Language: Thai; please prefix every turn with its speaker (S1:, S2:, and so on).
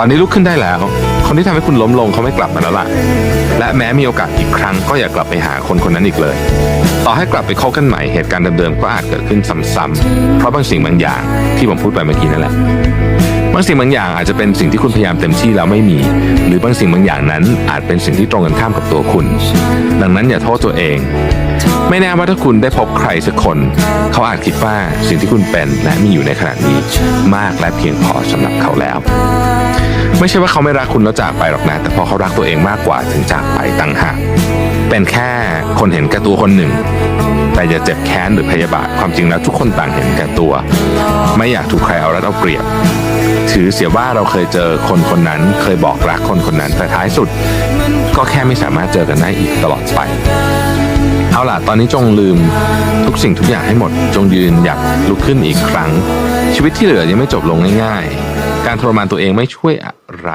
S1: ตอนนี้ลุกขึ้นได้แล้ว คนที่ทำให้คุณล้มลงเขาไม่กลับมาแล้วล่ะ และแม้มีโอกาสอีกครั้งก็อย่ากลับไปหาคนคนนั้นอีกเลย ต่อให้กลับไปคบกันใหม่เหตุการณ์เดิมๆก็อาจเกิดขึ้นซ้ำๆเพราะบางสิ่งบางอย่างที่ผมพูดไปเมื่อกี้นั่นแหละบางสิ่งบางอย่างอาจจะเป็นสิ่งที่คุณพยายามเต็มที่แล้วไม่มี หรือบางสิ่งบางอย่างนั้นอาจเป็นสิ่งที่ตรงกันข้ามกับตัวคุณ ดังนั้นอย่าโทษตัวเอง ไม่แน่ว่าถ้าคุณได้พบใครสักคน เขาอาจคิดว่าสิ่งที่คุณเป็นและมีอยู่ในขณะนี้มากและเพียงพอสำหรับเขาแล้ว ไม่ใช่ว่าเขาไม่รักคุณแล้วจากไปหรอกนะ แต่พอเขารักตัวเองมากกว่าถึงจากไปตั้งหากเป็นแค่คนเห็นแก่ตัวคนหนึ่ง แต่อย่าเจ็บแค้นหรือพยาบาทความจริงแล้วทุกคนต่างเห็นแก่ตัว ไม่อยากถูกใครเอารัดเอาเปรียบ ถือเสียว่าเราเคยเจอคนคนนั้น เคยบอกรักคนคนนั้นแต่ท้ายสุด ก็แค่ไม่สามารถเจอกันได้อีกตลอดไปเอาล่ะ ตอนนี้จงลืมทุกสิ่งทุกอย่างให้หมด จงยืนหยัดลุกขึ้นอีกครั้ง ชีวิตที่เหลือยังไม่จบลงง่ายๆ การทรมานตัวเองไม่ช่วยอะไร